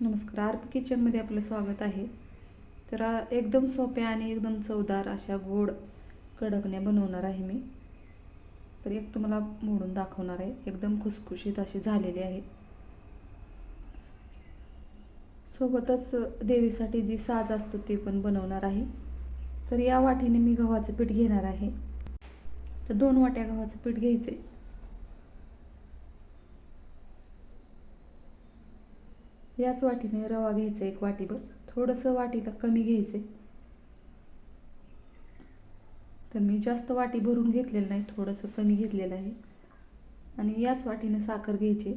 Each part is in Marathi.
नमस्कार आर पी किचनमध्ये आपलं स्वागत आहे. तर एकदम सोप्या आणि एकदम चवदार अशा गोड कडकण्या बनवणार आहे मी. तर एक तुम्हाला मोडून दाखवणार आहे. एकदम खुसखुशीत अशी झालेली आहे. सोबतच देवीसाठी जी साज असतो ती पण बनवणार आहे. तर या वाटीने मी गव्हाचं पीठ घेणार आहे. तर दोन वाट्या गव्हाचं पीठ घ्यायचे याच वाटीने रवा घ्यायचा एक वाटीभर. थोडंसं वाटीला कमी घ्यायचं तर मी जास्त वाटी भरून घेतलेलं नाही थोडंसं कमी घेतलेलं आहे. आणि याच वाटीने साखर घ्यायची.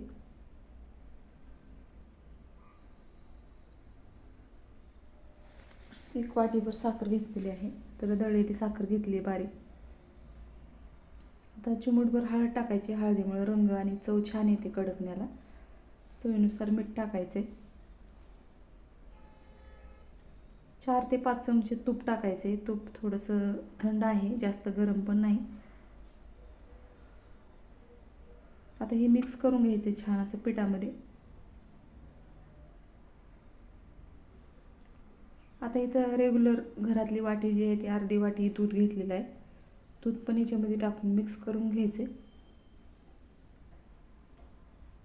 एक वाटीभर साखर घेतलेली आहे. तर दळलेली साखर घेतली आहे बारीक. आता चिमूटभर हळद टाकायची. हळदीमुळे रंग आणि चव छान येते कडकण्याला. चवीनुसार मीठ टाकायचे. चार ते पाच चमचे तूप टाकायचे. तूप थोडंसं थंड आहे जास्त गरम पण नाही. आता हे मिक्स करून घ्यायचे छान असं पिठामध्ये. आता इथं रेग्युलर घरातली वाटी जी आहे ती अर्धी वाटी दूध घेतलेलं आहे. दूध पण याच्यामध्ये टाकून मिक्स करून घ्यायचे.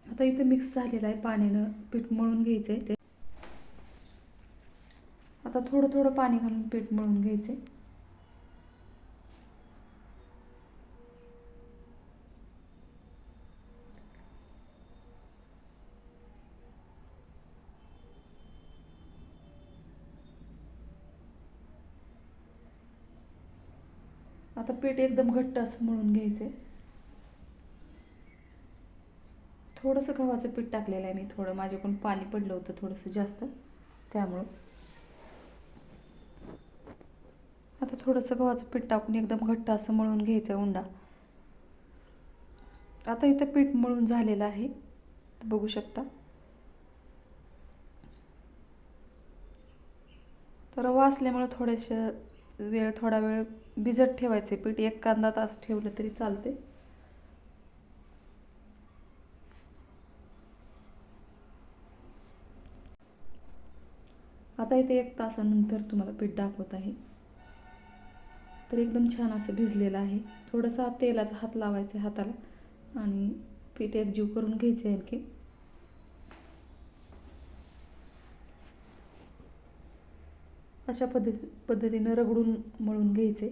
आता इथं मिक्स झालेलं आहे पाण्यानं पीठ मळून घ्यायचं आहे ते. आता थोडं थोडं पाणी घालून पीठ मळून घ्यायचे आता पीठ एकदम घट्ट असं मळून घ्यायचे थोडंसं गव्हाचं पीठ टाकलेलं आहे मी थोडं. माझ्याकडून पाणी पडलं होतं थोडंसं जास्त. त्यामुळं. आता थोडंसं गव्हाचं पीठ टाकून एकदम घट्ट असं मळून घ्यायचं उंडा. आता इथं पीठ मळून झालेलं आहे. बघू शकता. तर रवा असल्यामुळं थोड्याशा वेळ थोडा वेळ भिजत ठेवायचे पीठ. एक कांदा तास ठेवलं तरी चालते आता इथे एक तासानंतर तुम्हाला पीठ दाखवत आहे. तर एकदम छान असं भिजलेलं आहे. थोडंसं तेलाचा हात लावायचा आहे हाताला. आणि पीठ एकजीव करून घ्यायचं आहे आणखी. अशा पद्धती पद्धतीनं रगडून मळून घ्यायचे.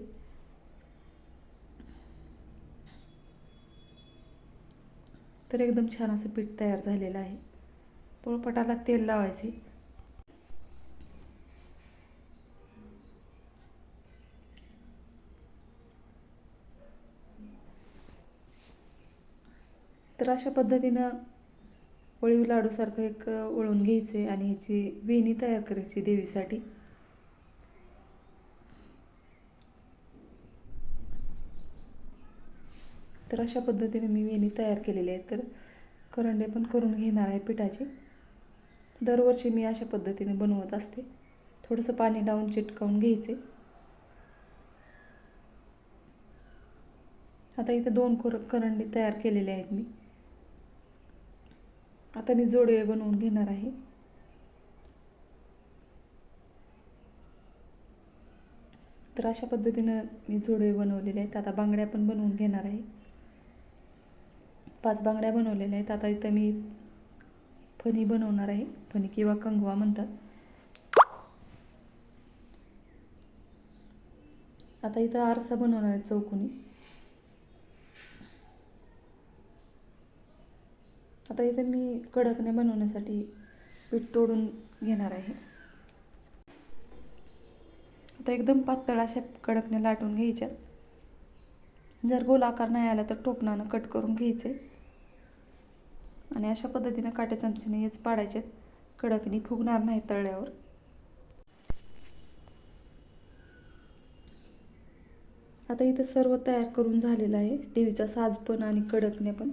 तर एकदम छान असं पीठ तयार झालेलं आहे. पोळपटाला तेल लावायचे. तर अशा पद्धतीनं वळीव लाडूसारखं एक वळून घ्यायचे आणि ह्याची वेणी तयार करायची देवीसाठी. तर अशा पद्धतीने मी वेणी तयार केलेली आहे तर करंडे पण करून घेणार आहे पिठाचे. दरवर्षी मी अशा पद्धतीने बनवत असते. थोडंसं पाणी लावून चिटकावून घ्यायचे. आता इथं दोन कर करंडे तयार केलेले आहेत मी. आता मी जोडवे बनवून घेणार आहे. तर अशा पद्धतीनं मी जोडवे बनवलेले आहेत. आता बांगड्या पण बनवून घेणार आहे. पाच बांगड्या बनवलेल्या आहेत. आता इथं मी फणी बनवणार आहे. फणी किंवा कंगवा म्हणतात. आता इथं आरसा बनवणार आहे चौकोनी. आता इथं मी कडकने बनवण्यासाठी पीठ तोडून घेणार आहे. आता एकदम पातळ अशा कडकने लाटून घ्यायच्या. जर गोल आकार नाही आला तर टोपणानं कट करून घ्यायचे. आणि अशा पद्धतीनं काटे चमच्याने हेच पाडायचे. कडकने फुगणार नाही तळल्यावर. आता इथं सर्व तयार करून झालेलं आहे. देवीचा साज पण आणि कडकने पण.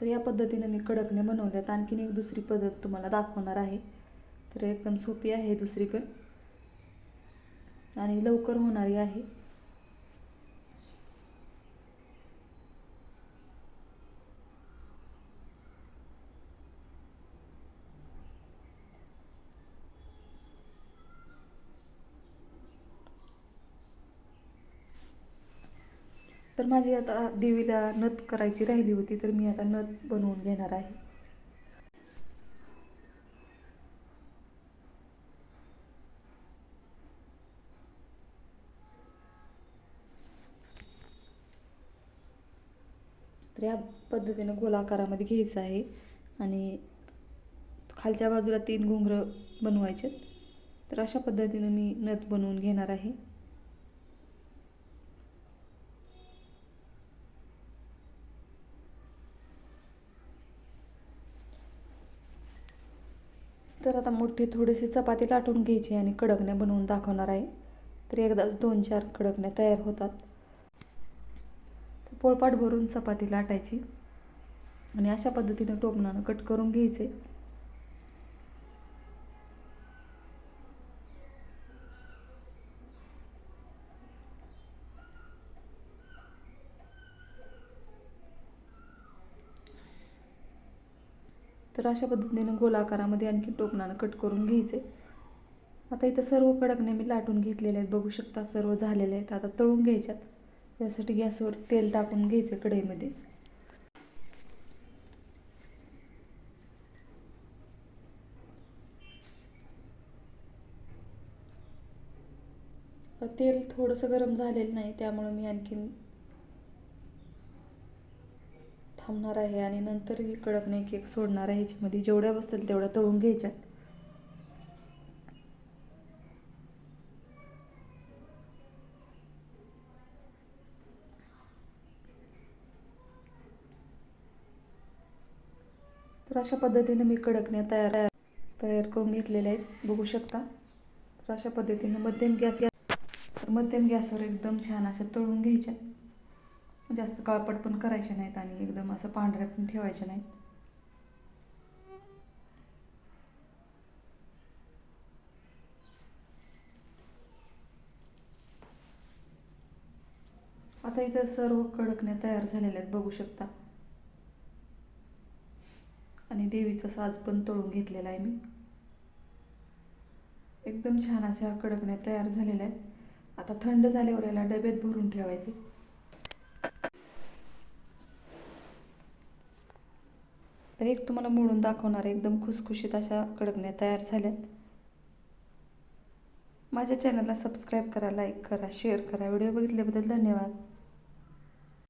तर या पद्धतीनं मी कडकने बनवल्यात. आणखीन एक दुसरी पद्धत तुम्हाला दाखवणार आहे. तर एकदम सोपी आहे दुसरी पण आणि लवकर होणारी आहे. तर माझी आता देवीला नथ करायची राहिली होती तर मी आता नथ बनवून घेणार आहे. तर या पद्धतीनं गोलाकारामध्ये घ्यायचं आहे आणि खालच्या बाजूला तीन घुंगरं बनवायचे तर अशा पद्धतीनं मी नथ बनवून घेणार आहे. तर आता मोठी थोडीशी चपाती लाटून घ्यायची आणि कडकण्या बनवून दाखवणार आहे. तर एकदाच दोन चार कडकण्या तयार होतात. तर पोळपाट भरून चपाती लाटायची आणि अशा पद्धतीनं टोपणानं कट करून घ्यायचे. तर अशा पद्धतीने गोलाकारामध्ये आणखी टोपणानं कट करून घ्यायचे. आता इथं सर्व कडकणे मी लाटून घेतलेले आहेत. बघू शकता सर्व झालेले आहेत. आता तळून घ्यायच्यात. यासाठी गॅसवर तेल टाकून घ्यायचे कढईमध्ये. तेल थोडंसं गरम झालेलं नाही त्यामुळं मी आणखीन थांबणार आहे आणि नंतर ही कडकणे केक सोडणार आहे ह्याच्यामध्ये जेवढ्या बसतील तेवढ्या तळून घ्यायच्यात. तर अशा पद्धतीने मी कडकण्या तयार तयार करून घेतलेल्या आहेत. बघू शकता. तर अशा पद्धतीने मध्यम गॅस तर मध्यम गॅसवर एकदम छान अशा तळून घ्यायच्या. जास्त काळपट पण करायचे नाहीत आणि एकदम असं पांढऱ्या पण ठेवायच्या नाहीत. आता इथं सर्व कडकण्या तयार झालेल्या आहेत बघू शकता. आणि देवीचा साज पण तळून घेतलेला आहे मी. एकदम छान अशा कडकण्या तयार झालेल्या आहेत. आता थंड झाल्यावर याला डब्यात भरून ठेवायचे. तर एक तुम्हाला मोडून दाखवणार आहे एकदम खुसखुशीत अशा कडकण्या तयार झाल्यात. माझ्या चॅनलला सबस्क्राईब करा लाईक करा शेअर करा. व्हिडिओ बघितल्याबद्दल धन्यवाद.